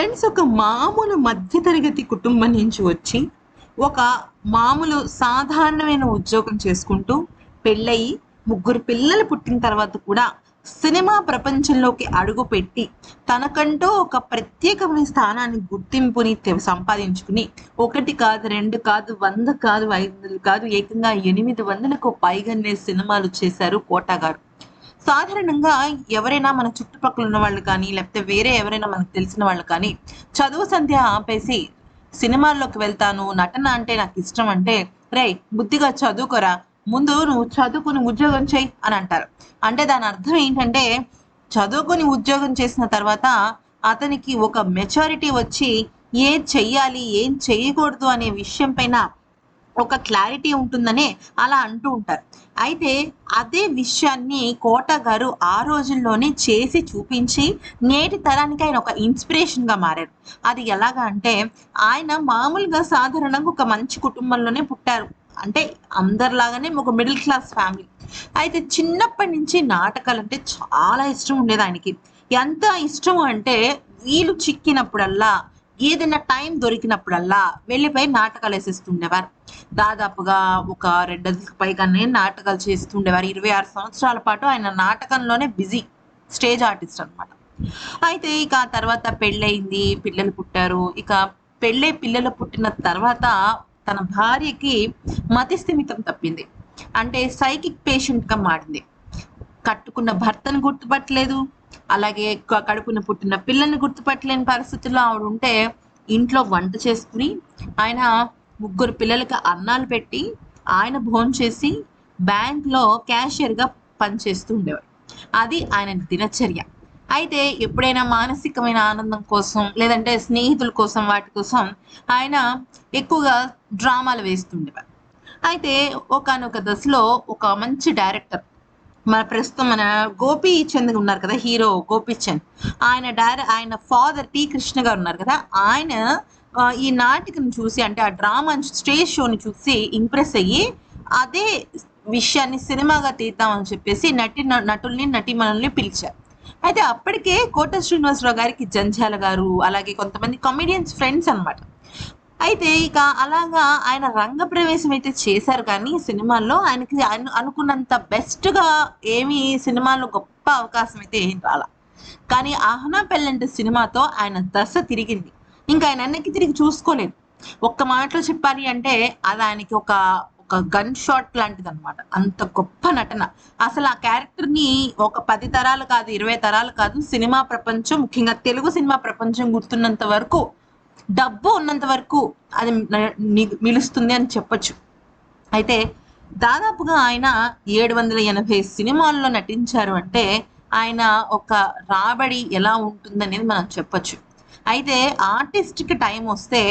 Friends ఒక మామూలు మధ్యతరగతి కుటుంబం నుంచి వచ్చి ఒక మామూలు సాధారణమైన ఉద్యోగం చేసుకుంటూ పెళ్ళయి ముగ్గురు పిల్లలు పుట్టిన తర్వాత కూడా సినిమా ప్రపంచంలోకి అడుగు పెట్టి తనకంటూ ఒక ప్రత్యేకమైన స్థానాన్ని గుర్తింపుని సంపాదించుకుని ఒకటి కాదు రెండు కాదు వంద కాదు ఐదు వందలు కాదు ఏకంగా ఎనిమిది వందలకు పైగానే సినిమాలు చేశారు కోట గారు. సాధారణంగా ఎవరైనా మన చుట్టుపక్కల ఉన్న వాళ్ళు కానీ లేకపోతే వేరే ఎవరైనా మనకు తెలిసిన వాళ్ళు కానీ చదువు సంధ్య ఆపేసి సినిమాల్లోకి వెళ్తాను నటన అంటే నాకు ఇష్టం అంటే రే బుద్ధిగా చదువుకోరా ముందు నువ్వు చదువుకుని ఉద్యోగం చెయ్యి అని అంటారు. అంటే దాని అర్థం ఏంటంటే చదువుకుని ఉద్యోగం చేసిన తర్వాత అతనికి ఒక మెచారిటీ వచ్చి ఏం చెయ్యాలి ఏం చేయకూడదు అనే విషయం పైన ఒక క్లారిటీ ఉంటుందనే అలా అంటూ ఉంటారు. అయితే అదే విషయాన్ని కోట గారు ఆ రోజుల్లోనే చేసి చూపించి నేటి తరానికి ఆయన ఒక ఇన్స్పిరేషన్గా మారారు. అది ఎలాగా అంటే ఆయన మామూలుగా సాధారణంగా ఒక మంచి కుటుంబంలోనే పుట్టారు. అంటే అందరిలాగానే ఒక మిడిల్ క్లాస్ ఫ్యామిలీ అయితే చిన్నప్పటి నుంచి నాటకాలు అంటే చాలా ఇష్టం ఉండేది ఆయనకి. ఎంత ఇష్టం అంటే వీలు చిక్కినప్పుడల్లా ఏదైనా టైం దొరికినప్పుడల్లా వెళ్ళిపోయి నాటకాలు వేసేస్తుండేవారు. దాదాపుగా ఒక రెండు పైగానే నాటకాలు చేస్తుండేవారు. ఇరవై ఆరు సంవత్సరాల పాటు ఆయన నాటకంలోనే బిజీ స్టేజ్ ఆర్టిస్ట్ అన్నమాట. అయితే ఇక ఆ తర్వాత పెళ్ళయింది పిల్లలు పుట్టారు. ఇక పెళ్ళై పిల్లలు పుట్టిన తర్వాత తన భార్యకి మతిస్థిమితం తప్పింది. అంటే సైకిక్ పేషెంట్గా మారింది. కట్టుకున్న భర్తను గుర్తుపట్టలేదు. అలాగే కడుపున పుట్టిన పిల్లల్ని గుర్తుపట్టలేని పరిస్థితుల్లో ఆవిడ ఉంటే ఇంట్లో వంట చేసుకుని ఆయన ముగ్గురు పిల్లలకి అన్నాలు పెట్టి ఆయన భోజనం చేసి క్యాషియర్గా లో పనిచేస్తూ ఉండేవాడు అది ఆయన దినచర్య. అయితే ఎప్పుడైనా మానసికమైన ఆనందం కోసం లేదంటే స్నేహితుల కోసం వాటి కోసం ఆయన ఎక్కువగా డ్రామాలు వేస్తుండేవారు అయితే ఒకానొక దశలో ఒక మంచి డైరెక్టర్ మన ప్రస్తుతం మన గోపి చంద్ ఉన్నారు కదా హీరో గోపి చంద్. ఆయన డైర ఆయన ఫాదర్ టి కృష్ణ గారు ఉన్నారు కదా ఆయన ఈ నాటికను చూసి అంటే ఆ డ్రామా స్టేజ్ షోని చూసి ఇంప్రెస్ అయ్యి అదే విషయాన్ని సినిమాగా తీద్దామని చెప్పేసి నటి నటుల్ని నటీమణుల్ని పిలిచారు. అయితే అప్పటికే కోట శ్రీనివాసరావు గారికి జంధ్యాల గారు అలాగే కొంతమంది కామెడియన్స్ ఫ్రెండ్స్ అన్నమాట. అయితే ఇక అలాగా ఆయన రంగ ప్రవేశం అయితే చేశారు కానీ సినిమాల్లో ఆయనకి అనుకున్నంత బెస్ట్గా ఏమి సినిమాల్లో గొప్ప అవకాశం అయితే ఏం రాలా. కానీ ఆహ్నా పెళ్ళంటి సినిమాతో ఆయన దశ తిరిగింది. ఇంకా ఆయన అన్నకి తిరిగి చూసుకోలేదు ఒక్క మాటలో చెప్పాలి అంటే అది ఆయనకి ఒక ఒక గన్ షాట్ లాంటిది అనమాట అంత గొప్ప నటన. అసలు ఆ క్యారెక్టర్ని ఒక పది తరాలు కాదు ఇరవై తరాలు కాదు సినిమా ప్రపంచం ముఖ్యంగా తెలుగు సినిమా ప్రపంచం గుర్తున్నంత వరకు డబ్బు ఉన్నంత వరకు అది నిలుస్తుంది అని చెప్పొచ్చు. అయితే దాదాపుగా ఆయన ఏడు వందల ఎనభై సినిమాల్లో నటించారు అంటే ఆయన ఒక రాబడి ఎలా ఉంటుందనేది మనం చెప్పచ్చు. అయితే ఆర్టిస్ట్కి టైం వస్తే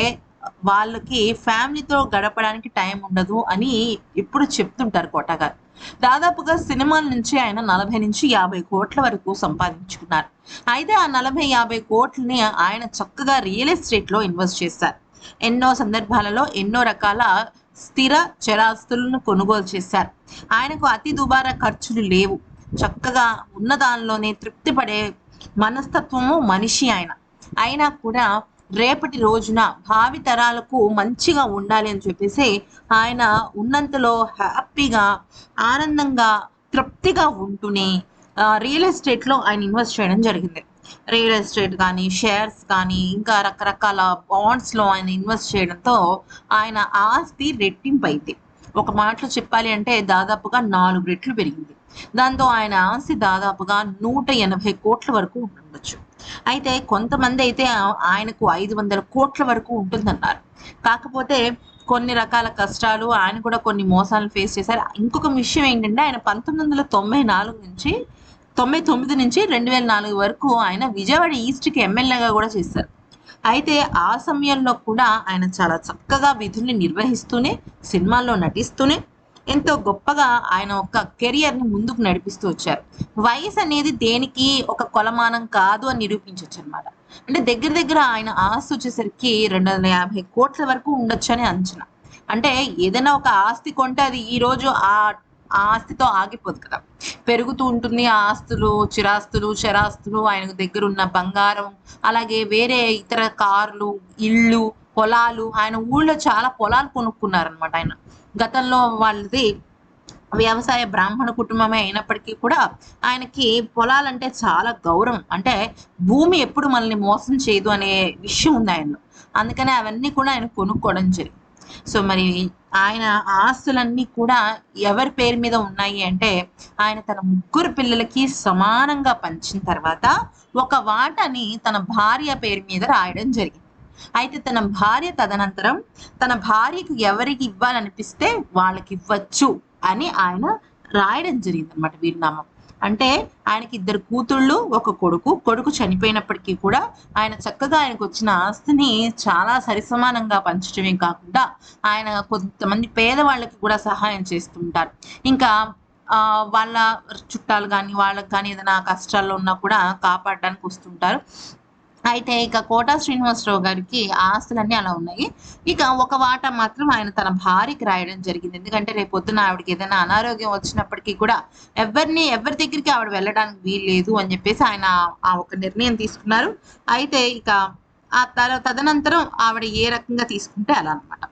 వాళ్ళకి ఫ్యామిలీతో గడపడానికి టైం ఉండదు అని ఇప్పుడు చెప్తుంటారు కోట గారు. దాదాపుగా సినిమాల నుంచి ఆయన నలభై నుంచి యాభై కోట్ల వరకు సంపాదించుకున్నారు. అయితే ఆ నలభై యాభై కోట్లని ఆయన చక్కగా రియల్ ఎస్టేట్లో ఇన్వెస్ట్ చేశారు. ఎన్నో సందర్భాలలో ఎన్నో రకాల స్థిర చరాస్తులను కొనుగోలు చేశారు. ఆయనకు అతి దుబారా ఖర్చులు లేవు. చక్కగా ఉన్న దానిలోనే తృప్తి పడే మనస్తత్వము మనిషి ఆయన. అయినా కూడా రేపటి రోజున భావి తరాలకు మంచిగా ఉండాలి అని చెప్పేసి ఆయన ఉన్నంతలో హ్యాపీగా ఆనందంగా తృప్తిగా ఉంటూనే రియల్ ఎస్టేట్లో ఆయన ఇన్వెస్ట్ చేయడం జరిగింది. రియల్ ఎస్టేట్ కానీ షేర్స్ కానీ ఇంకా రకరకాల బాండ్స్లో ఆయన ఇన్వెస్ట్ చేయడంతో ఆయన ఆస్తి రెట్టింపు అయింది ఒక మాటలో చెప్పాలి అంటే దాదాపుగా నాలుగు రెట్లు పెరిగింది. దాంతో ఆయన ఆస్తి దాదాపుగా నూట ఎనభై కోట్ల వరకు ఉండొచ్చు. అయితే కొంతమంది అయితే ఆయనకు ఐదు వందల కోట్ల వరకు ఉంటుందన్నారు. కాకపోతే కొన్ని రకాల కష్టాలు ఆయన కూడా కొన్ని మోసాలు ఫేస్ చేశారు. ఇంకొక విషయం ఏంటంటే ఆయన పంతొమ్మిది వందల తొంభై నాలుగు నుంచి తొంభై తొమ్మిది నుంచి రెండు వేల నాలుగు వరకు ఆయన విజయవాడ ఈస్ట్కి ఎమ్మెల్యేగా కూడా చేశారు. అయితే ఆ సమయంలో కూడా ఆయన చాలా చక్కగా విధుల్ని నిర్వహిస్తూనే సినిమాల్లో నటిస్తూనే ఎంతో గొప్పగా ఆయన ఒక కెరియర్ని ముందుకు నడిపిస్తూ వచ్చారు. వయసు అనేది దేనికి ఒక కొలమానం కాదు అని నిరూపించవచ్చు అనమాట అంటే దగ్గర దగ్గర ఆయన ఆస్తి వచ్చేసరికి రెండు వందల యాభై కోట్ల వరకు ఉండొచ్చు అని అంచనా. అంటే ఏదైనా ఒక ఆస్తి కొంటే అది ఈ రోజు ఆ ఆ ఆస్తితో ఆగిపోదు కదా. పెరుగుతూ ఉంటుంది ఆ ఆస్తులు చిరాస్తులు చరాస్తులు ఆయనకు దగ్గర ఉన్న బంగారం అలాగే వేరే ఇతర కార్లు ఇళ్ళు పొలాలు ఆయన ఊళ్ళో చాలా పొలాలు కొనుక్కున్నారనమాట ఆయన. గతంలో వాళ్ళది వ్యవసాయ బ్రాహ్మణ కుటుంబమే అయినప్పటికీ కూడా ఆయనకి పొలాలంటే చాలా గౌరవం. అంటే భూమి ఎప్పుడు మనల్ని మోసం చేయదు అనే విషయం ఉంది ఆయనలో. అందుకనే అవన్నీ కూడా ఆయన కొనుక్కోవడం జరిగింది. సో మరి ఆయన ఆస్తులన్నీ కూడా ఎవరి పేరు మీద ఉన్నాయి అంటే ఆయన తన ముగ్గురు పిల్లలకి సమానంగా పంచిన తర్వాత ఒక వాటని తన భార్య పేరు మీద రాయడం జరిగింది. అయితే తన భార్య తదనంతరం తన భార్యకు ఎవరికి ఇవ్వాలనిపిస్తే వాళ్ళకి ఇవ్వచ్చు అని ఆయన రాయడం జరిగింది అనమాట వీరునామం. అంటే ఆయనకి ఇద్దరు కూతుళ్ళు ఒక కొడుకు. కొడుకు చనిపోయినప్పటికీ కూడా ఆయన చక్కగా ఆయనకు వచ్చిన ఆస్తిని చాలా సరిసమానంగా పంచడమే కాకుండా ఆయన కొంతమంది పేదవాళ్ళకి కూడా సహాయం చేస్తుంటారు. ఇంకా ఆ, వాళ్ళ చుట్టాలు కానీ వాళ్ళకి కానీ ఏదైనా కష్టాల్లో ఉన్నా కూడా కాపాడడానికి వస్తుంటారు. అయితే ఇక కోటా శ్రీనివాసరావు గారికి ఆస్తులన్నీ అలా ఉన్నాయి. ఇక ఒక వాట మాత్రం ఆయన తన భార్యకి రాయడం జరిగింది. ఎందుకంటే రేపు పొద్దున ఆవిడకి ఏదైనా అనారోగ్యం వచ్చినప్పటికీ కూడా ఎవరిని ఎవరి దగ్గరికి ఆవిడ వెళ్ళడానికి వీల్లేదు అని చెప్పేసి ఆయన ఆ ఒక నిర్ణయం తీసుకున్నారు. అయితే ఇక ఆ తర తదనంతరం ఆవిడ ఏ రకంగా తీసుకుంటే అలా అన్నమాట.